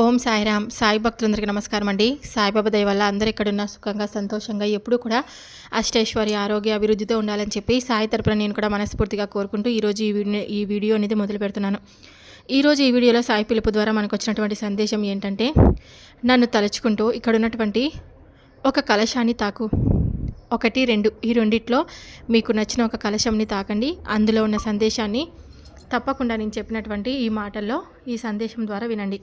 ఓం సాయిరామ్ సాయి భక్తులందరికీ నమస్కారం అండి సాయిబాబా దయ వల్ల అందరూ ఇక్కడున్న సుఖంగా సంతోషంగా ఎప్పుడూ కూడా అష్టైశ్వర్య ఆరోగ్య అభివృద్ధితో ఉండాలని చెప్పి సాయి తరపున నేను కూడా మనస్ఫూర్తిగా కోరుకుంటూ ఈరోజు ఈ వీడియో ఈ వీడియో అనేది మొదలు పెడుతున్నాను. ఈరోజు ఈ వీడియోలో సాయి పిలుపు ద్వారా మనకు వచ్చినటువంటి సందేశం ఏంటంటే నన్ను తలుచుకుంటూ ఇక్కడ ఉన్నటువంటి ఒక కలశాన్ని తాకు. ఒకటి రెండు ఈ రెండిట్లో మీకు నచ్చిన ఒక కలశంని తాకండి. అందులో ఉన్న సందేశాన్ని తప్పకుండా నేను చెప్పినటువంటి ఈ మాటల్లో ఈ సందేశం ద్వారా వినండి.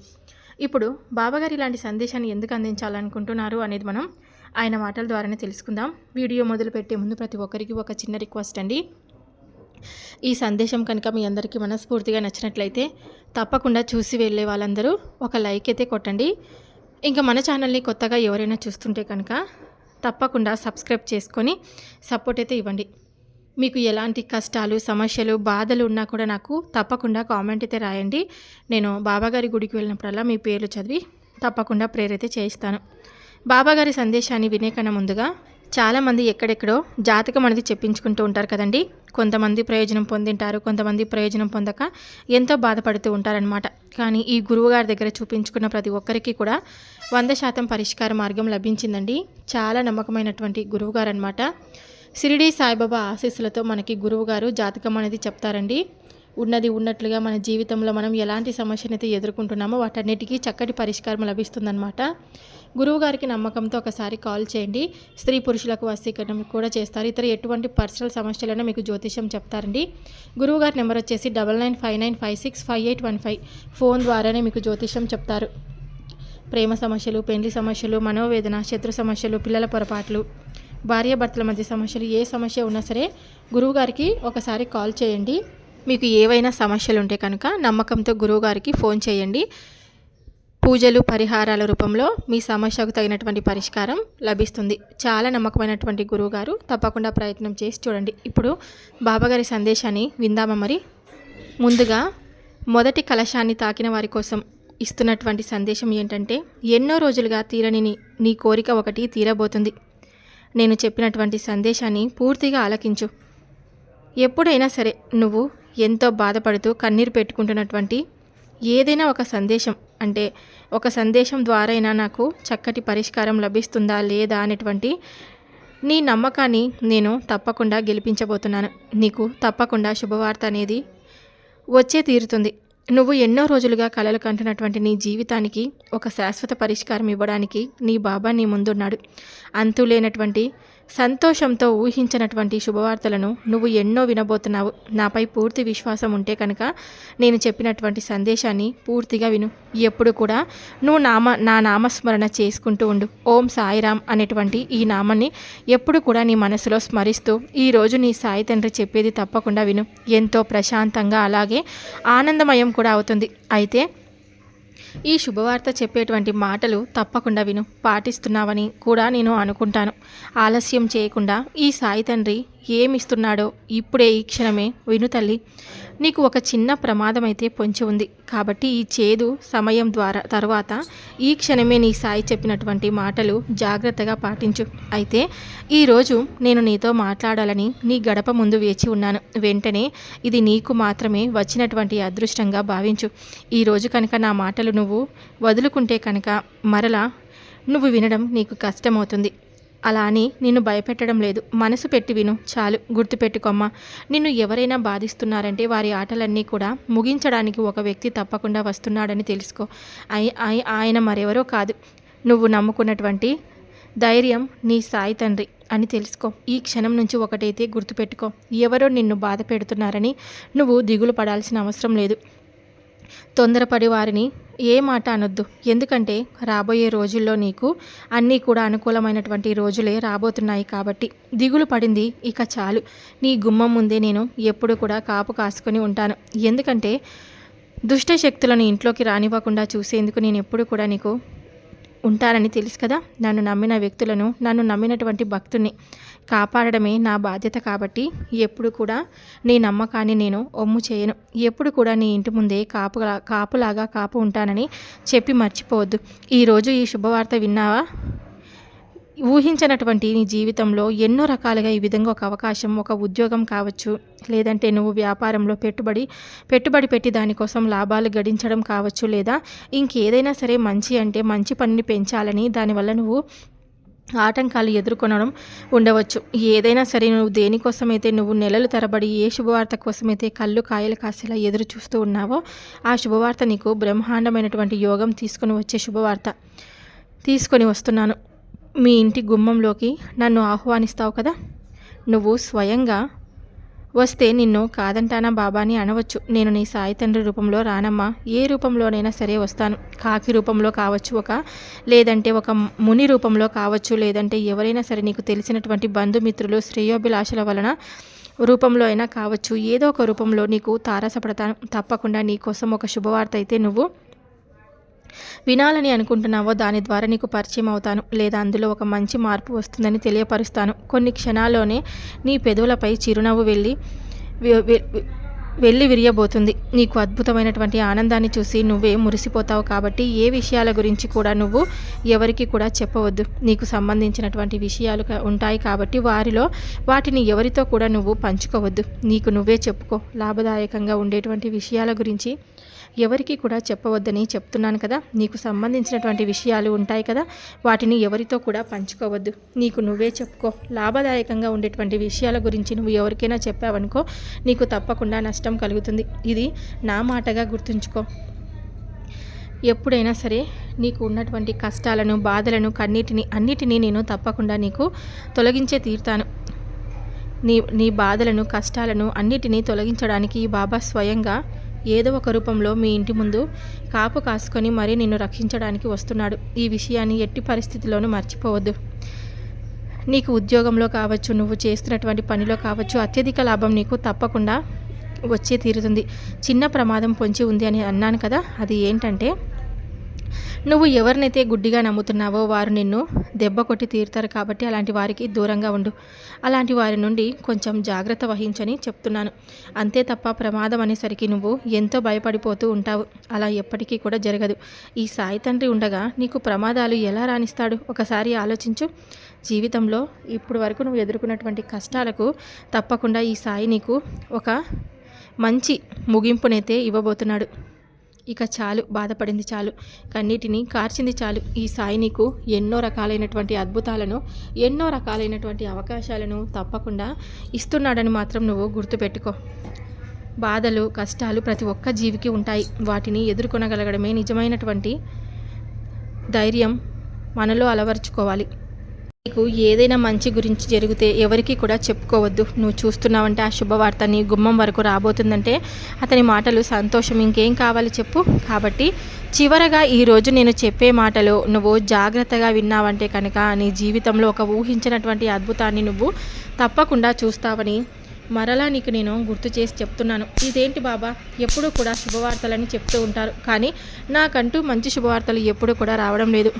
ఇప్పుడు బాబాగారు ఇలాంటి సందేశాన్ని ఎందుకు అందించాలనుకుంటున్నారు అనేది మనం ఆయన మాటల ద్వారానే తెలుసుకుందాం. వీడియో మొదలుపెట్టే ముందు ప్రతి ఒక్కరికి ఒక చిన్న రిక్వెస్ట్ అండి. ఈ సందేశం కనుక మీ అందరికీ మనస్ఫూర్తిగా నచ్చినట్లయితే తప్పకుండా చూసి వెళ్ళే వాళ్ళందరూ ఒక లైక్ అయితే కొట్టండి. ఇంకా మన ఛానల్ని కొత్తగా ఎవరైనా చూస్తుంటే కనుక తప్పకుండా సబ్స్క్రైబ్ చేసుకొని సపోర్ట్ అయితే ఇవ్వండి. మీకు ఎలాంటి కష్టాలు సమస్యలు బాధలు ఉన్నా కూడా నాకు తప్పకుండా కామెంట్ అయితే రాయండి. నేను బాబాగారి గుడికి వెళ్ళినప్పుడల్లా మీ పేర్లు చదివి తప్పకుండా ప్రేరైతే చేయిస్తాను. బాబాగారి సందేశాన్ని వినేకన్నా ముందుగా చాలామంది ఎక్కడెక్కడో జాతకం అనేది చెప్పించుకుంటూ ఉంటారు కదండి. కొంతమంది ప్రయోజనం పొందింటారు కొంతమంది ప్రయోజనం పొందక ఎంతో బాధపడుతూ ఉంటారనమాట కానీ ఈ గురువుగారి దగ్గర చూపించుకున్న ప్రతి ఒక్కరికి కూడా వంద శాతం పరిష్కార మార్గం లభించిందండి. చాలా నమ్మకమైనటువంటి గురువుగారు అనమాట షిరిడి సాయిబాబా ఆశీస్సులతో మనకి గురువుగారు జాతకం అనేది చెప్తారండి. ఉన్నది ఉన్నట్లుగా మన జీవితంలో మనం ఎలాంటి సమస్యనైతే ఎదుర్కొంటున్నామో వాటన్నిటికీ చక్కటి పరిష్కారం లభిస్తుందన్నమాట. గురువుగారికి నమ్మకంతో ఒకసారి కాల్ చేయండి. స్త్రీ పురుషులకు వశీకరణం కూడా చేస్తారు. ఇతర ఎటువంటి పర్సనల్ సమస్యలను మీకు జ్యోతిష్యం చెప్తారండి. గురువుగారి నెంబర్ వచ్చేసి double nine five nine five six five eight one five phone ద్వారానే మీకు జ్యోతిష్యం చెప్తారు. ప్రేమ సమస్యలు పెండ్లి సమస్యలు మనోవేదన శత్రు సమస్యలు పిల్లల పొరపాట్లు భార్యాభర్తల మధ్య సమస్యలు ఏ సమస్య ఉన్నా సరే గురువుగారికి ఒకసారి కాల్ చేయండి. మీకు ఏవైనా సమస్యలు ఉంటే కనుక నమ్మకంతో గురువుగారికి ఫోన్ చేయండి. పూజలు పరిహారాల రూపంలో మీ సమస్యకు తగినటువంటి పరిష్కారం లభిస్తుంది. చాలా నమ్మకమైనటువంటి గురువుగారు తప్పకుండా ప్రయత్నం చేసి చూడండి. ఇప్పుడు బాబాగారి సందేశాన్ని విందామా మరి? ముందుగా మొదటి కలశాన్ని తాకిన వారి కోసం ఇస్తున్నటువంటి సందేశం ఏంటంటే ఎన్నో రోజులుగా తీరని నీ- నీ కోరిక ఒకటి తీరబోతుంది. నేను చెప్పినటువంటి సందేశాన్ని పూర్తిగా ఆలకించు. ఎప్పుడైనా సరే నువ్వు ఎంతో బాధపడుతూ కన్నీరు పెట్టుకుంటున్నటువంటి ఏదైనా ఒక సందేశం అంటే ఒక సందేశం ద్వారైనా నాకు చక్కటి పరిష్కారం లభిస్తుందా లేదా అనేటువంటి నీ నమ్మకాన్ని నేను తప్పకుండా గెలిపించబోతున్నాను. నీకు తప్పకుండా శుభవార్త అనేది వచ్చే తీరుతుంది. నువ్వు ఎన్నో రోజులుగా కలలు కంటున్నటువంటి నీ జీవితానికి ఒక శాశ్వత పరిష్కారం ఇవ్వడానికి నీ బాబా నీ ముందున్నాడు. అంతులేనటువంటి సంతోషంతో ఊహించినటువంటి శుభవార్తలను నువ్వు ఎన్నో వినబోతున్నావు. నాపై పూర్తి విశ్వాసం ఉంటే కనుక నేను చెప్పినటువంటి సందేశాన్ని పూర్తిగా విను. ఎప్పుడు కూడా నువ్వు నామ నా నామస్మరణ చేసుకుంటూ ఉండు. ఓం సాయిరామ్ అనేటువంటి ఈ నామాన్ని ఎప్పుడు కూడా నీ మనసులో స్మరిస్తూ ఈరోజు నీ సాయి తండ్రి చెప్పేది తప్పకుండా విను. ఎంతో ప్రశాంతంగా అలాగే ఆనందమయం కూడా అవుతుంది. అయితే ఈ శుభవార్త చెప్పేటువంటి మాటలు తప్పకుండా విను పాటిస్తున్నావని కూడా నేను అనుకుంటాను. ఆలస్యం చేయకుండా ఈ సాయి తండ్రి ఏమిస్తున్నాడో ఇప్పుడే ఈ క్షణమే విను తల్లి. నీకు ఒక చిన్న ప్రమాదం అయితే పొంచి ఉంది. కాబట్టి ఈ చేదు సమయం ద్వారా తర్వాత ఈ క్షణమే నీ సాయి చెప్పినటువంటి మాటలు జాగ్రత్తగా పాటించు. అయితే ఈరోజు నేను నీతో మాట్లాడాలని నీ గడప ముందు వేచి ఉన్నాను. వెంటనే ఇది నీకు మాత్రమే వచ్చినటువంటి అదృష్టంగా భావించు. ఈరోజు కనుక నా మాటలు నువ్వు వదులుకుంటే కనుక మరలా నువ్వు వినడం నీకు కష్టమవుతుంది. అలా అని నిన్ను భయపెట్టడం లేదు. మనసు పెట్టి విను. చాలు గుర్తుపెట్టుకోమ్మా. నిన్ను ఎవరైనా బాధిస్తున్నారంటే వారి ఆటలన్నీ కూడా ముగించడానికి ఒక వ్యక్తి తప్పకుండా వస్తున్నాడని తెలుసుకో. ఆయన మరెవరో కాదు. నువ్వు నమ్ముకున్నటువంటి ధైర్యం నీ సాయి తండ్రి అని తెలుసుకో. ఈ క్షణం నుంచి ఒకటైతే గుర్తుపెట్టుకో. ఎవరో నిన్ను బాధ పెడుతున్నారని నువ్వు దిగులు పడాల్సిన అవసరం లేదు. తొందరపడి వారిని ఏ మాట అనొద్దు. ఎందుకంటే రాబోయే రోజుల్లో నీకు అన్నీ కూడా అనుకూలమైనటువంటి రోజులే రాబోతున్నాయి కాబట్టి దిగులు పడింది ఇక చాలు. నీ గుమ్మం ముందే నేను ఎప్పుడు కూడా కాపు కాసుకొని ఉంటాను. ఎందుకంటే దుష్ట శక్తులను ఇంట్లోకి రానివ్వకుండా చూసేందుకు నేను ఎప్పుడు కూడా నీకు ఉంటానని తెలుసు కదా? నన్ను నమ్మిన వ్యక్తులను నన్ను నమ్మినటువంటి భక్తుని కాపాడడమే నా బాధ్యత కాబట్టి ఎప్పుడు కూడా నీ నమ్మకాన్ని నేను ఒమ్ము చేయను. ఎప్పుడు కూడా నీ ఇంటి ముందే కాపు కాపులాగా కాపు ఉంటానని చెప్పి మర్చిపోవద్దు. ఈరోజు ఈ శుభవార్త విన్నావా? ఊహించినటువంటి నీ జీవితంలో ఎన్నో రకాలుగా ఈ విధంగా ఒక అవకాశం ఒక ఉద్యోగం కావచ్చు. లేదంటే నువ్వు వ్యాపారంలో పెట్టుబడి పెట్టుబడి పెట్టి దానికోసం లాభాలు గడించడం కావచ్చు. లేదా ఇంకేదైనా సరే మంచి అంటే మంచి పనిని పెంచాలని దానివల్ల నువ్వు ఆటంకాలు ఎదుర్కొనడం ఉండవచ్చు. ఏదైనా సరే నువ్వు దేనికోసమైతే నువ్వు నెలలు తరబడి ఏ శుభవార్త కోసమైతే కళ్ళు కాయలు కాసేలా ఎదురు చూస్తూ ఉన్నావో ఆ శుభవార్త నీకు బ్రహ్మాండమైనటువంటి యోగం తీసుకొని వచ్చే శుభవార్త తీసుకొని వస్తున్నాను. మీ ఇంటి గుమ్మంలోకి నన్ను ఆహ్వానిస్తావు కదా? నువ్వు స్వయంగా వస్తే నిన్ను కాదంటానా బాబాని అనవచ్చు. నేను నీ సాయి తండ్రి రూపంలో రానమ్మా. ఏ రూపంలోనైనా సరే వస్తాను. కాకి రూపంలో కావచ్చు ఒక లేదంటే ఒక ముని రూపంలో కావచ్చు. లేదంటే ఎవరైనా సరే నీకు తెలిసినటువంటి బంధుమిత్రులు శ్రేయోభిలాషల వలన రూపంలో అయినా కావచ్చు. ఏదో ఒక రూపంలో నీకు తారసపడతాను. తప్పకుండా నీకోసం ఒక శుభవార్త అయితే నువ్వు వినాలని అనుకుంటున్నావో దాని ద్వారా నీకు పరిచయం అవుతాను లేదా అందులో ఒక మంచి మార్పు వస్తుందని తెలియపరుస్తాను. కొన్ని క్షణాల్లోనే నీ పెదవులపై చిరునవ్వు వెళ్ళి వెళ్ళి విరియబోతుంది. నీకు అద్భుతమైనటువంటి ఆనందాన్ని చూసి నువ్వే మురిసిపోతావు కాబట్టి ఏ విషయాల గురించి కూడా నువ్వు ఎవరికి కూడా చెప్పవద్దు. నీకు సంబంధించినటువంటి విషయాలు ఉంటాయి కాబట్టి వారిలో వాటిని ఎవరితో కూడా నువ్వు పంచుకోవద్దు. నీకు నువ్వే చెప్పుకో. లాభదాయకంగా ఉండేటువంటి విషయాల గురించి ఎవరికి కూడా చెప్పవద్దని చెప్తున్నాను కదా. నీకు సంబంధించినటువంటి విషయాలు ఉంటాయి కదా. వాటిని ఎవరితో కూడా పంచుకోవద్దు. నీకు నువ్వే చెప్పుకో. లాభదాయకంగా ఉండేటువంటి విషయాల గురించి నువ్వు ఎవరికైనా చెప్పావనుకో నీకు తప్పకుండా నష్టం కలుగుతుంది. ఇది నా మాటగా గుర్తుంచుకో. ఎప్పుడైనా సరే నీకు ఉన్నటువంటి కష్టాలను బాధలను కన్నీటిని అన్నిటినీ నేను తప్పకుండా నీకు తొలగించే తీరుతాను. నీ నీ బాధలను కష్టాలను అన్నిటినీ తొలగించడానికి ఈ బాబా స్వయంగా ఏదో ఒక రూపంలో మీ ఇంటి ముందు కాపు కాసుకొని మరీ నిన్ను రక్షించడానికి వస్తున్నాడు. ఈ విషయాన్ని ఎట్టి పరిస్థితిలోనూ మర్చిపోవద్దు. నీకు ఉద్యోగంలో కావచ్చు నువ్వు చేస్తున్నటువంటి పనిలో కావచ్చు అత్యధిక లాభం నీకు తప్పకుండా వచ్చే తీరుతుంది. చిన్న ప్రమాదం పొంచి ఉంది అని అన్నాను కదా అది ఏంటంటే నువ్వు ఎవరినైతే గుడ్డిగా నమ్ముతున్నావో వారు నిన్ను దెబ్బ కొట్టి తీరుతారు కాబట్టి అలాంటి వారికి దూరంగా ఉండు. అలాంటి వారి నుండి కొంచెం జాగ్రత్త వహించని చెప్తున్నాను. అంతే తప్ప ప్రమాదం అనేసరికి నువ్వు ఎంతో భయపడిపోతూ ఉంటావు. అలా ఎప్పటికీ కూడా జరగదు. ఈ సాయి తండ్రి ఉండగా నీకు ప్రమాదాలు ఎలా రాణిస్తాడు? ఒకసారి ఆలోచించు. జీవితంలో ఇప్పుడు వరకు నువ్వు ఎదుర్కొన్నటువంటి కష్టాలకు తప్పకుండా ఈ సాయి నీకు ఒక మంచి ముగింపునైతే ఇవ్వబోతున్నాడు. ఇక చాలు బాధపడింది చాలు. కన్నీటిని కార్చింది చాలు. ఈ సాయి నీకు ఎన్నో రకాలైనటువంటి అద్భుతాలను ఎన్నో రకాలైనటువంటి అవకాశాలను తప్పకుండా ఇస్తున్నాడని మాత్రం నువ్వు గుర్తుపెట్టుకో. బాధలు కష్టాలు ప్రతి ఒక్క జీవికి ఉంటాయి. వాటిని ఎదుర్కొనగలగడమే నిజమైనటువంటి ధైర్యం మనలో అలవరుచుకోవాలి. నీకు ఏదైనా మంచి గురించి జరిగితే ఎవరికి కూడా చెప్పుకోవద్దు. నువ్వు చూస్తున్నావంటే ఆ శుభవార్త నీ గుమ్మం వరకు రాబోతుందంటే అతని మాటలు సంతోషం. ఇంకేం కావాలి చెప్పు? కాబట్టి చివరగా ఈరోజు నేను చెప్పే మాటలు నువ్వు జాగ్రత్తగా విన్నావంటే కనుక నీ జీవితంలో ఒక ఊహించినటువంటి అద్భుతాన్ని నువ్వు తప్పకుండా చూస్తావని మరలా నీకు నేను గుర్తు చేసి చెప్తున్నాను. ఇదేంటి బాబా? ఎప్పుడూ కూడా శుభవార్తలని చెప్తూ ఉంటారు. కానీ నాకంటూ మంచి శుభవార్తలు ఎప్పుడూ కూడా రావడం లేదు.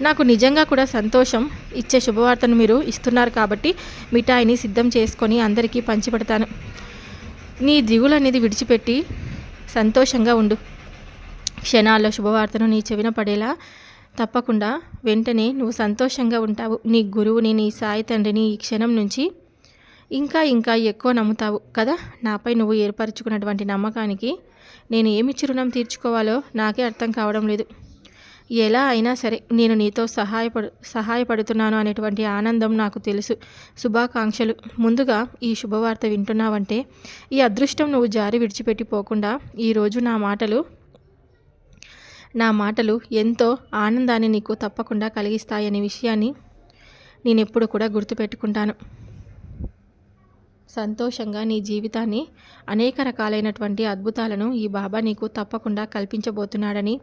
నాకు నిజంగా కూడా సంతోషం ఇచ్చే శుభవార్తను మీరు ఇస్తున్నారు కాబట్టి మిఠాయిని సిద్ధం చేసుకొని అందరికీ పంచిపెడతాను. నీ దిగులు అనేది విడిచిపెట్టి సంతోషంగా ఉండు. క్షణాల్లో శుభవార్తను నీ చెవిన పడేలా తప్పకుండా వెంటనే నువ్వు సంతోషంగా ఉంటావు. నీ గురువుని నీ సాయి తండ్రిని ఈ క్షణం నుంచి ఇంకా ఇంకా ఎక్కువ నమ్ముతావు కదా? నాపై నువ్వు ఏర్పరచుకున్నటువంటి నమ్మకానికి నేను ఏమి చిరుణం తీర్చుకోవాలో నాకే అర్థం కావడం లేదు. ఎలా అయినా సరే నేను నీతో సహాయపడు సహాయపడుతున్నాను అనేటువంటి ఆనందం నాకు తెలుసు. శుభాకాంక్షలు. ముందుగా ఈ శుభవార్త వింటున్నావంటే ఈ అదృష్టం నువ్వు జారి విడిచిపెట్టిపోకుండా ఈరోజు నా మాటలు నా మాటలు ఎంతో ఆనందాన్ని నీకు తప్పకుండా కలిగిస్తాయనే విషయాన్ని నేను ఎప్పుడు కూడా గుర్తుపెట్టుకుంటాను. సంతోషంగా నీ జీవితాన్ని అనేక రకాలైనటువంటి అద్భుతాలను ఈ బాబా నీకు తప్పకుండా కల్పించబోతున్నాడని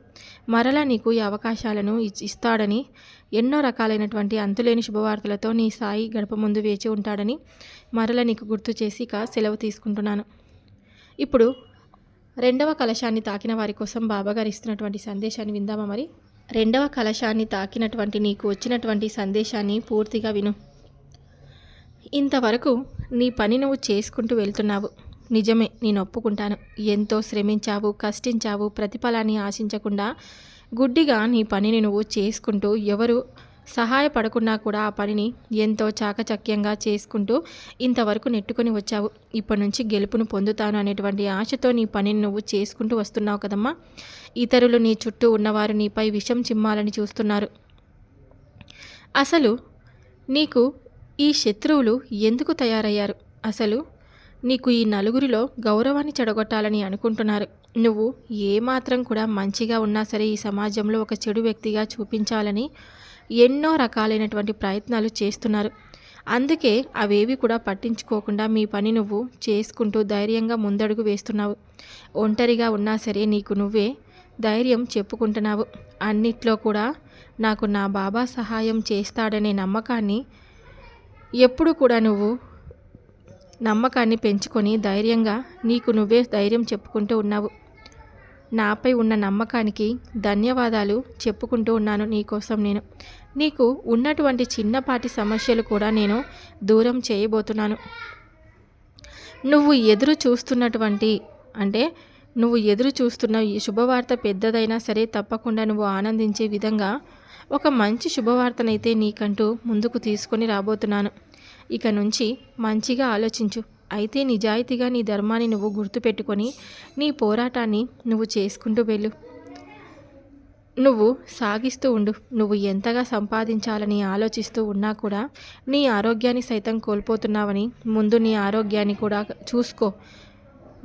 మరలా నీకు ఈ అవకాశాలను ఇస్తాడని ఎన్నో రకాలైనటువంటి అంతులేని శుభవార్తలతో నీ సాయి గడప ముందు వేచి ఉంటాడని మరల నీకు గుర్తు చేసి ఇక సెలవు తీసుకుంటున్నాను. ఇప్పుడు రెండవ కలశాన్ని తాకిన వారి కోసం బాబాగారు ఇస్తున్నటువంటి సందేశాన్ని విందామా మరి? రెండవ కలశాన్ని తాకినటువంటి నీకు వచ్చినటువంటి సందేశాన్ని పూర్తిగా విను. ఇంతవరకు నీ పని నువ్వు చేసుకుంటూ వెళ్తున్నావు. నిజమే నేను ఒప్పుకుంటాను. ఎంతో శ్రమించావు కష్టించావు ప్రతిఫలాన్ని ఆశించకుండా గుడ్డిగా నీ పనిని నువ్వు చేసుకుంటూ ఎవరు సహాయపడకున్నా కూడా ఆ పనిని ఎంతో చాకచక్యంగా చేసుకుంటూ ఇంతవరకు నెట్టుకొని వచ్చావు. ఇప్పటి నుంచి గెలుపును పొందుతాను అనేటువంటి ఆశతో నీ పనిని నువ్వు చేసుకుంటూ వస్తున్నావు కదమ్మా. ఇతరులు నీ చుట్టూ ఉన్నవారు నీపై విషం చిమ్మాలని చూస్తున్నారు. అసలు నీకు ఈ శత్రువులు ఎందుకు తయారయ్యారు? అసలు నీకు ఈ నలుగురిలో గౌరవాన్ని చెడగొట్టాలని అనుకుంటున్నారు. నువ్వు ఏమాత్రం కూడా మంచిగా ఉన్నా సరే ఈ సమాజంలో ఒక చెడు వ్యక్తిగా చూపించాలని ఎన్నో రకాలైనటువంటి ప్రయత్నాలు చేస్తున్నారు. అందుకే అవేవి కూడా పట్టించుకోకుండా మీ పని నువ్వు చేసుకుంటూ ధైర్యంగా ముందడుగు వేస్తున్నావు. ఒంటరిగా ఉన్నా సరే నీకు నువ్వే ధైర్యం చెప్పుకుంటున్నావు. అన్నిట్లో కూడా నాకు నా బాబా సహాయం చేస్తాడనే నమ్మకాన్ని ఎప్పుడు కూడా నువ్వు నమ్మకాన్ని పెంచుకొని ధైర్యంగా నీకు నువ్వే ధైర్యం చెప్పుకుంటూ ఉన్నావు. నాపై ఉన్న నమ్మకానికి ధన్యవాదాలు చెప్పుకుంటూ ఉన్నాను నీకోసం నేను. నీకు ఉన్నటువంటి చిన్నపాటి సమస్యలు కూడా నేను దూరం చేయబోతున్నాను. నువ్వు ఎదురు చూస్తున్నటువంటి అంటే నువ్వు ఎదురు చూస్తున్న ఈ శుభవార్త పెద్దదైనా సరే తప్పకుండా నువ్వు ఆనందించే విధంగా ఒక మంచి శుభవార్తనైతే నీకంటూ ముందుకు తీసుకొని రాబోతున్నాను. ఇక నుంచి మంచిగా ఆలోచించు. అయితే నిజాయితీగా నీ ధర్మాన్ని నువ్వు గుర్తుపెట్టుకొని నీ పోరాటాన్ని నువ్వు చేసుకుంటూ వెళ్ళు. నువ్వు సాగిస్తూ ఉండు. నువ్వు ఎంతగా సంపాదించాలని ఆలోచిస్తూ ఉన్నా కూడా నీ ఆరోగ్యాన్ని సైతం కోల్పోతున్నావని ముందు నీ ఆరోగ్యాన్ని కూడా చూసుకో.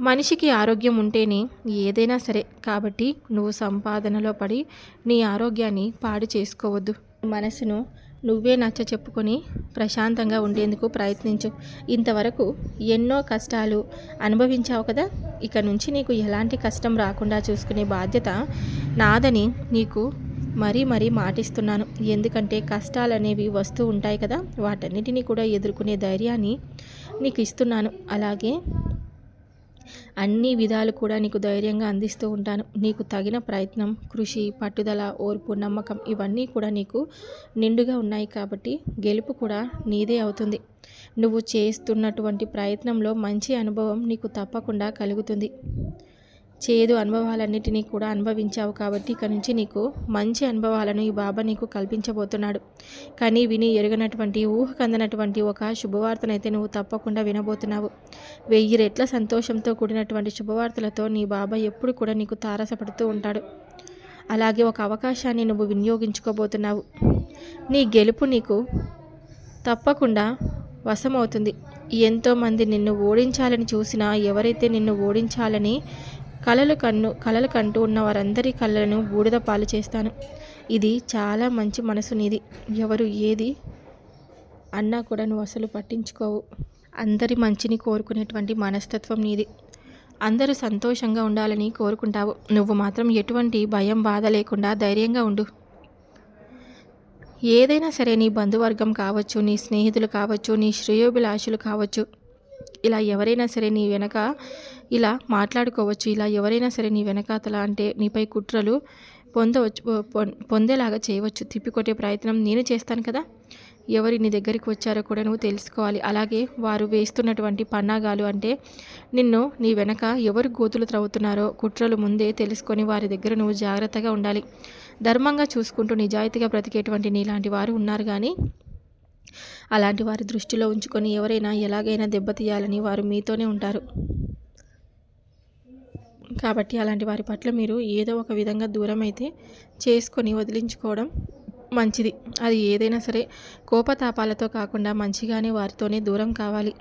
మనిషికి ఆరోగ్యం ఉంటేనే ఏదైనా సరే కాబట్టి నువ్వు సంపాదనలో పడి నీ ఆరోగ్యాన్ని పాడు చేసుకోవద్దు. మనసును నువ్వే నచ్చ చెప్పుకొని ప్రశాంతంగా ఉండేందుకు ప్రయత్నించు. ఇంతవరకు ఎన్నో కష్టాలు అనుభవించావు కదా? ఇక నుంచి నీకు ఎలాంటి కష్టం రాకుండా చూసుకునే బాధ్యత నాదని నీకు మరీ మరీ మాటిస్తున్నాను. ఎందుకంటే కష్టాలు అనేవి వస్తూ ఉంటాయి కదా? వాటన్నిటిని కూడా ఎదుర్కొనే ధైర్యాన్ని నీకు ఇస్తున్నాను. అలాగే అన్ని విధాలు కూడా నీకు ధైర్యంగా అందిస్తూ ఉంటాను. నీకు తగిన ప్రయత్నం కృషి పట్టుదల ఓర్పు నమ్మకం ఇవన్నీ కూడా నీకు నిండుగా ఉన్నాయి కాబట్టి గెలుపు కూడా నీదే అవుతుంది. నువ్వు చేస్తున్నటువంటి ప్రయత్నంలో మంచి అనుభవం నీకు తప్పకుండా కలుగుతుంది. చేదు అనుభవాలన్నిటినీ కూడా అనుభవించావు కాబట్టి ఇక నుంచి నీకు మంచి అనుభవాలను ఈ బాబా నీకు కల్పించబోతున్నాడు. కానీ విని ఎరగనటువంటి ఊహకందనటువంటి ఒక శుభవార్తనైతే నువ్వు తప్పకుండా వినబోతున్నావు. వెయ్యి రెట్ల సంతోషంతో కూడినటువంటి శుభవార్తలతో నీ బాబా ఎప్పుడు కూడా నీకు తారసపడుతూ ఉంటాడు. అలాగే ఒక అవకాశాన్ని నువ్వు వినియోగించుకోబోతున్నావు. నీ గెలుపు నీకు తప్పకుండా వశమవుతుంది. ఎంతోమంది నిన్ను ఓడించాలని చూసినా ఎవరైతే నిన్ను ఓడించాలని కళలు కన్ను కళలు కంటూ ఉన్న వారందరి కళ్ళను బూడిద పాలు చేస్తాను. ఇది చాలా మంచి మనసు నీది. ఎవరు ఏది అన్నా కూడా నువ్వు అసలు పట్టించుకోవు. అందరి మంచిని కోరుకునేటువంటి మనస్తత్వం నీది. అందరూ సంతోషంగా ఉండాలని కోరుకుంటావు. నువ్వు మాత్రం ఎటువంటి భయం బాధ లేకుండా ధైర్యంగా ఉండు. ఏదైనా సరే నీ బంధువర్గం కావచ్చు నీ స్నేహితులు కావచ్చు నీ శ్రేయోభిలాషులు కావచ్చు ఇలా ఎవరైనా సరే నీ వెనక ఇలా మాట్లాడుకోవచ్చు ఇలా ఎవరైనా సరే నీ వెనకాతల అంటే నీపై కుట్రలు పొందవచ్చు పొందేలాగా చేయవచ్చు తిప్పికొట్టే ప్రయత్నం నేను చేస్తాను కదా? ఎవరి నీ దగ్గరికి వచ్చారో కూడా నువ్వు తెలుసుకోవాలి. అలాగే వారు వేస్తున్నటువంటి పన్నాగాలు అంటే నిన్ను నీ వెనక ఎవరు గోతులు త్రవ్వుతున్నారో కుట్రలు ముందే తెలుసుకొని వారి దగ్గర నువ్వు జాగ్రత్తగా ఉండాలి. ధర్మంగా చూసుకుంటూ నిజాయితీగా బ్రతికేటువంటి నీలాంటి వారు ఉన్నారు కానీ అలాంటి వారి దృష్టిలో ఉంచుకొని ఎవరైనా ఎలాగైనా దెబ్బతీయాలని వారు మీతోనే ఉంటారు. కాబట్టి అలాంటి వారి పట్ల మీరు ఏదో ఒక విధంగా దూరం అయితే చేసుకొని వదిలించుకోవడం మంచిది. అది ఏదైనా సరే కోపతాపాలతో కాకుండా మంచిగానే వారితోనే దూరం కావాలి.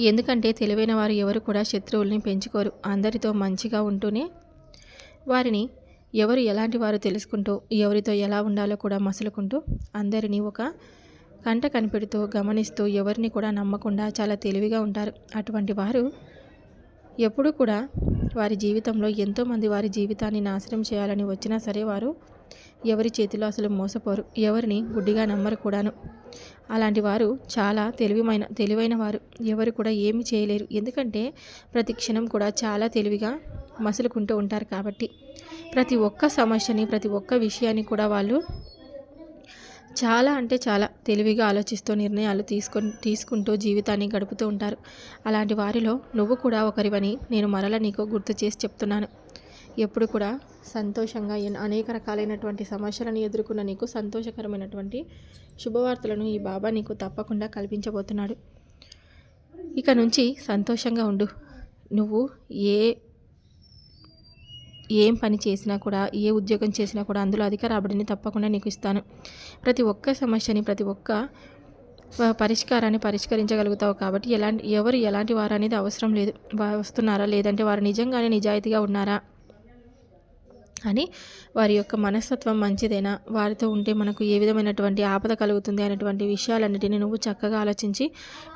ఎందుకంటే తెలివైన వారు ఎవరు కూడా శత్రువుల్ని పెంచుకోరు. అందరితో మంచిగా ఉంటూనే వారిని ఎవరు ఎలాంటి వారు తెలుసుకుంటూ ఎవరితో ఎలా ఉండాలో కూడా మసులుకుంటూ అందరినీ ఒక కంట కనిపెడుతూ గమనిస్తూ ఎవరిని కూడా నమ్మకుండా చాలా తెలివిగా ఉంటారు. అటువంటి వారు ఎప్పుడూ కూడా వారి జీవితంలో ఎంతోమంది వారి జీవితాన్ని నాశనం చేయాలని వచ్చినా సరే వారు ఎవరి చేతిలో అసలు మోసపోరు. ఎవరిని గుడ్డిగా నమ్మరు కూడాను. అలాంటి వారు చాలా తెలివిమైన తెలివైన వారు. ఎవరు కూడా ఏమి చేయలేరు. ఎందుకంటే ప్రతి క్షణం కూడా చాలా తెలివిగా మసులుకుంటూ ఉంటారు కాబట్టి. ప్రతి ఒక్క సమస్యని ప్రతి ఒక్క విషయాన్ని కూడా వాళ్ళు చాలా అంటే చాలా తెలివిగా ఆలోచిస్తూ నిర్ణయాలు తీసుకొని తీసుకుంటూ జీవితాన్ని గడుపుతూ ఉంటారు. అలాంటి వారిలో నువ్వు కూడా ఒకరివని నేను మరల నీకు గుర్తు చేసి చెప్తున్నాను. ఎప్పుడు కూడా సంతోషంగా అనేక రకాలైనటువంటి సమస్యలను ఎదుర్కొన్న నీకు సంతోషకరమైనటువంటి శుభవార్తలను ఈ బాబా నీకు తప్పకుండా కల్పించబోతున్నాడు. ఇక నుంచి సంతోషంగా ఉండు. నువ్వు ఏ ఏం పని చేసినా కూడా ఏ ఉద్యోగం చేసినా కూడా అందులో అధిక రాబడిని తప్పకుండా నీకు ఇస్తాను. ప్రతి ఒక్క సమస్యని ప్రతి ఒక్క పరిష్కారాన్ని పరిష్కరించగలుగుతావు కాబట్టి ఎలాంటి ఎవరు ఎలాంటి వారు అనేది అవసరం లేదు. వస్తున్నారా? లేదంటే వారు నిజంగానే నిజాయితీగా ఉన్నారా? అని వారి యొక్క మనస్తత్వం మంచిదేనా? వారితో ఉంటే మనకు ఏ విధమైనటువంటి ఆపద కలుగుతుంది అనేటువంటి విషయాలన్నిటిని నువ్వు చక్కగా ఆలోచించి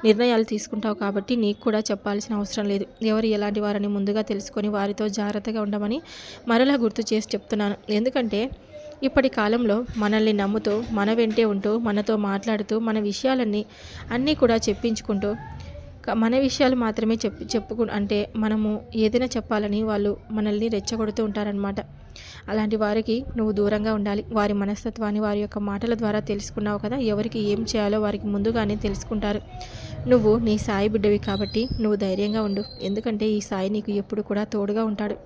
నిర్ణయాలు తీసుకుంటావు కాబట్టి నీకు కూడా చెప్పాల్సిన అవసరం లేదు. ఎవరు ఎలాంటి వారని ముందుగా తెలుసుకొని వారితో జాగ్రత్తగా ఉండమని మరలా గుర్తు చేసి చెప్తున్నాను. ఎందుకంటే ఇప్పటి కాలంలో మనల్ని నమ్ముతూ మన వెంటే ఉంటూ మనతో మాట్లాడుతూ మన విషయాలన్నీ అన్నీ కూడా చెప్పించుకుంటూ మన విషయాలు మాత్రమే చెప్ చెప్పుకు అంటే మనము ఏదైనా చెప్పాలని వాళ్ళు మనల్ని రెచ్చగొడుతూ ఉంటారనమాట అలాంటి వారికి నువ్వు దూరంగా ఉండాలి. వారి మనస్తత్వాన్ని వారి యొక్క మాటల ద్వారా తెలుసుకున్నావు కదా ఎవరికి ఏం చేయాలో వారికి ముందుగానే తెలుసుకుంటారు. నువ్వు నీ సాయి బిడ్డవి కాబట్టి నువ్వు ధైర్యంగా ఉండు. ఎందుకంటే ఈ సాయి నీకు ఎప్పుడు కూడా తోడుగా ఉంటాడు.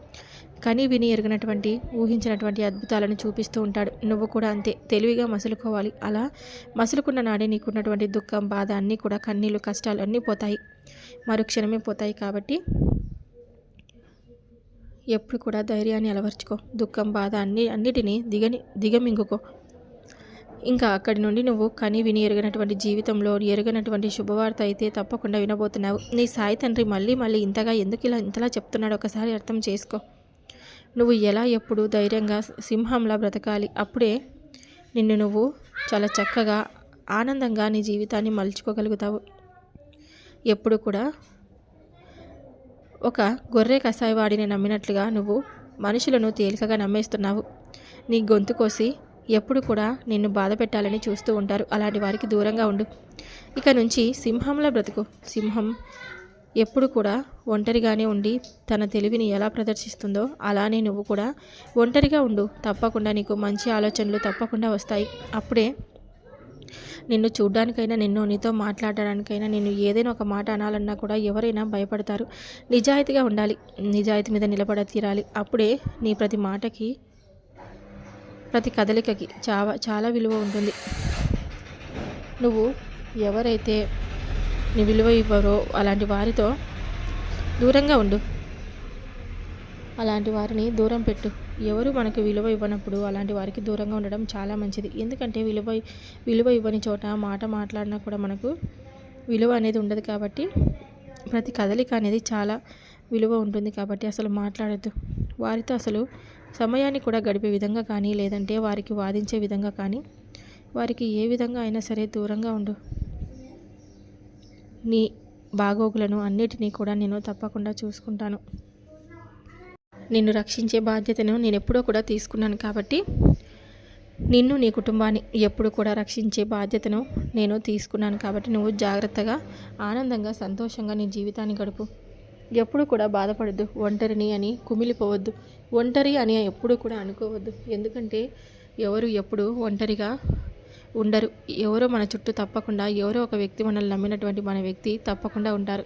కనీ విని ఎరిగినటువంటి ఊహించినటువంటి అద్భుతాలను చూపిస్తూ ఉంటాడు. నువ్వు కూడా అంతే తెలివిగా మసులుకోవాలి. అలా మసులుకున్న నాడే నీకున్నటువంటి దుఃఖం బాధ అన్నీ కూడా కన్నీళ్ళు కష్టాలు అన్నీ పోతాయి. మరుక్షణమే పోతాయి కాబట్టి ఎప్పుడు కూడా ధైర్యాన్ని అలవర్చుకో. దుఃఖం బాధ అన్ని అన్నిటినీ దిగని దిగమింగుకో. ఇంకా అక్కడి నుండి నువ్వు కని విని ఎరగనటువంటి జీవితంలో ఎరగనటువంటి శుభవార్త అయితే తప్పకుండా వినబోతున్నావు. నీ సాయి తండ్రి మళ్ళీ మళ్ళీ ఇంతగా ఎందుకు ఇలా ఇంతలా చెప్తున్నాడు ఒకసారి అర్థం చేసుకో. నువ్వు ఎలా ఎప్పుడు ధైర్యంగా సింహంలా బ్రతకాలి? అప్పుడే నిన్ను నువ్వు చాలా చక్కగా ఆనందంగా నీ జీవితాన్ని మలుచుకోగలుగుతావు. ఎప్పుడు కూడా ఒక గొర్రె కషాయవాడిని నమ్మినట్లుగా నువ్వు మనుషులను తేలికగా నమ్మేస్తున్నావు. నీ గొంతు కోసి ఎప్పుడు కూడా నిన్ను బాధ పెట్టాలని చూస్తూ ఉంటారు. అలాంటి వారికి దూరంగా ఉండు. ఇక నుంచి సింహంలా బ్రతుకు. సింహం ఎప్పుడు కూడా ఒంటరిగానే ఉండి తన తెలివిని ఎలా ప్రదర్శిస్తుందో అలానే నువ్వు కూడా ఒంటరిగా ఉండు. తప్పకుండా నీకు మంచి ఆలోచనలు తప్పకుండా వస్తాయి. అప్పుడే నిన్ను చూడ్డానికైనా నిన్ను నీతో మాట్లాడడానికైనా నిన్ను ఏదైనా ఒక మాట అనాలన్నా కూడా ఎవరైనా భయపడతారు. నిజాయితీగా ఉండాలి. నిజాయితీ మీద నిలబడ తీరాలి. అప్పుడే నీ ప్రతి మాటకి ప్రతి కదలికకి చాలా చాలా విలువ ఉంటుంది. నువ్వు ఎవరైతే నీ విలువ ఇవ్వరో అలాంటి వారితో దూరంగా ఉండు. అలాంటి వారిని దూరం పెట్టు. ఎవరు మనకు విలువ ఇవ్వనప్పుడు అలాంటి వారికి దూరంగా ఉండడం చాలా మంచిది. ఎందుకంటే విలువ విలువ ఇవ్వని చోట మాట మాట్లాడినా కూడా మనకు విలువ అనేది ఉండదు కాబట్టి ప్రతి కదలిక అనేది చాలా విలువ ఉంటుంది కాబట్టి అసలు మాట్లాడద్దు. వారితో అసలు సమయాన్ని కూడా గడిపే విధంగా కానీ లేదంటే వారికి వాదించే విధంగా కానీ వారికి ఏ విధంగా అయినా సరే దూరంగా ఉండు. నీ బాగోగులను అన్నిటినీ కూడా నేను తప్పకుండా చూసుకుంటాను. నిన్ను రక్షించే బాధ్యతను నేను ఎప్పుడో కూడా తీసుకున్నాను కాబట్టి నిన్ను నీ కుటుంబాన్ని ఎప్పుడు కూడా రక్షించే బాధ్యతను నేను తీసుకున్నాను కాబట్టి నువ్వు జాగ్రత్తగా ఆనందంగా సంతోషంగా నీ జీవితాన్ని గడుపు. ఎప్పుడు కూడా బాధపడద్దు ఒంటరిని అని కుమిలిపోవద్దు. ఒంటరి అని ఎప్పుడు కూడా అనుకోవద్దు. ఎందుకంటే ఎవరు ఎప్పుడు ఒంటరిగా ఉండరు. ఎవరో మన చుట్టూ తప్పకుండా ఎవరో ఒక వ్యక్తి మనల్ని నమ్మినటువంటి మన వ్యక్తి తప్పకుండా ఉంటారు.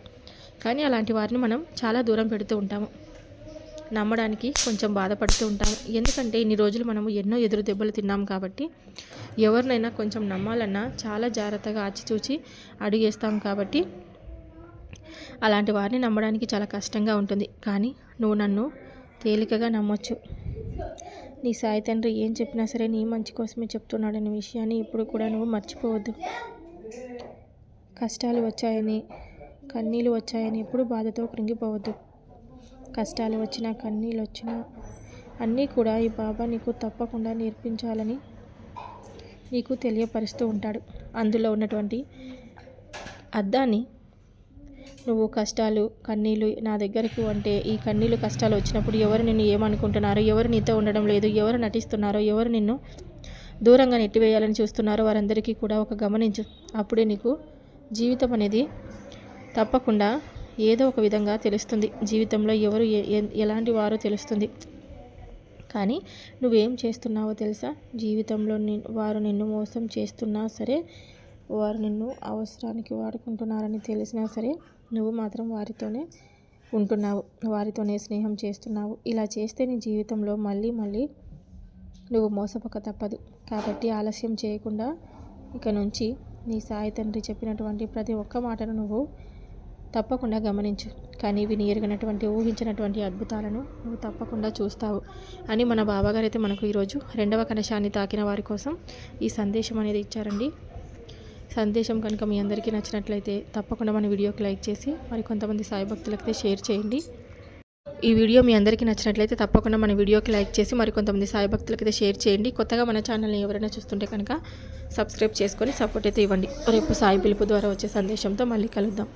కానీ అలాంటి వారిని మనం చాలా దూరం పెడుతూ ఉంటాము. నమ్మడానికి కొంచెం బాధపడుతూ ఉంటాము. ఎందుకంటే ఇన్ని రోజులు మనము ఎన్నో ఎదురు దెబ్బలు తిన్నాం కాబట్టి ఎవరినైనా కొంచెం నమ్మాలన్నా చాలా జాగ్రత్తగా ఆచిచూచి అడిగేస్తాం కాబట్టి అలాంటి వారిని నమ్మడానికి చాలా కష్టంగా ఉంటుంది. కానీ నువ్వు నన్ను తేలికగా నమ్మొచ్చు. నీ సాయి తండ్రి ఏం చెప్పినా సరే నీ మంచి కోసమే చెప్తున్నాడనే విషయాన్ని ఇప్పుడు కూడా నువ్వు మర్చిపోవద్దు. కష్టాలు వచ్చాయని కన్నీళ్ళు వచ్చాయని ఎప్పుడు బాధతో కృంగిపోవద్దు. కష్టాలు వచ్చినా కన్నీళ్ళు వచ్చినా అన్నీ కూడా ఈ బాబా నీకు తప్పకుండా నేర్పించాలని నీకు తెలియపరుస్తూ ఉంటాడు. అందులో ఉన్నటువంటి అద్దాన్ని నువ్వు కష్టాలు కన్నీళ్ళు నా దగ్గరకు అంటే ఈ కన్నీళ్ళు కష్టాలు వచ్చినప్పుడు ఎవరు నిన్ను ఏమనుకుంటున్నారో ఎవరు నీతో ఉండడం లేదు ఎవరు నటిస్తున్నారో ఎవరు నిన్ను దూరంగా నెట్టివేయాలని చూస్తున్నారో వారందరికీ కూడా ఒక గమనించు. అప్పుడే నీకు జీవితం అనేది తప్పకుండా ఏదో ఒక విధంగా తెలుస్తుంది. జీవితంలో ఎవరు ఏ- ఎలాంటి వారో తెలుస్తుంది. కానీ నువ్వేం చేస్తున్నావో తెలుసా? జీవితంలో ని వారు నిన్ను మోసం చేస్తున్నా సరే వారు నిన్ను అవసరానికి వాడుకుంటున్నారని తెలిసినా సరే నువ్వు మాత్రం వారితోనే ఉంటున్నావు. వారితోనే స్నేహం చేస్తున్నావు. ఇలా చేస్తే నీ జీవితంలో మళ్ళీ మళ్ళీ నువ్వు మోసపోక తప్పదు. కాబట్టి ఆలస్యం చేయకుండా ఇక నుంచి నీ సాయి తండ్రి చెప్పినటువంటి ప్రతి ఒక్క మాటను నువ్వు తప్పకుండా గమనించు. కానీ విని ఎరగనటువంటి ఊహించినటువంటి అద్భుతాలను నువ్వు తప్పకుండా చూస్తావు అని మన బాబాగారు అయితే మనకు ఈరోజు రెండవ కలశాన్ని తాకిన వారి కోసం ఈ సందేశం అనేది ఇచ్చారండి. సందేశం కనుక మీ అందరికీ నచ్చినట్లయితే తప్పకుండా మన వీడియోకి లైక్ చేసి మరి కొంతమంది సాయి భక్తులకైతే షేర్ చేయండి. ఈ వీడియో మీ అందరికీ నచ్చినట్లయితే తప్పకుండా మన వీడియోకి లైక్ చేసి మరి కొంతమంది సాయి భక్తులకైతే షేర్ చేయండి. కొత్తగా మన ఛానల్ని ఎవరైనా చూస్తుంటే కనుక సబ్స్క్రైబ్ చేసుకొని సపోర్ట్ అయితే ఇవ్వండి. రేపు సాయి పిలుపు ద్వారా వచ్చే సందేశంతో మళ్ళీ కలుద్దాం.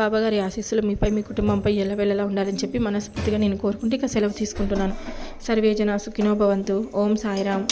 బాబాగారి ఆశీస్సులు మీపై మీ కుటుంబంపై ఎలవేళలా ఉండాలని చెప్పి మనస్ఫూర్తిగా నేను కోరుకుంటే ఇక సెలవు తీసుకుంటున్నాను. సర్వేజన సుఖినో భవంతు. ఓం సాయిరామ్.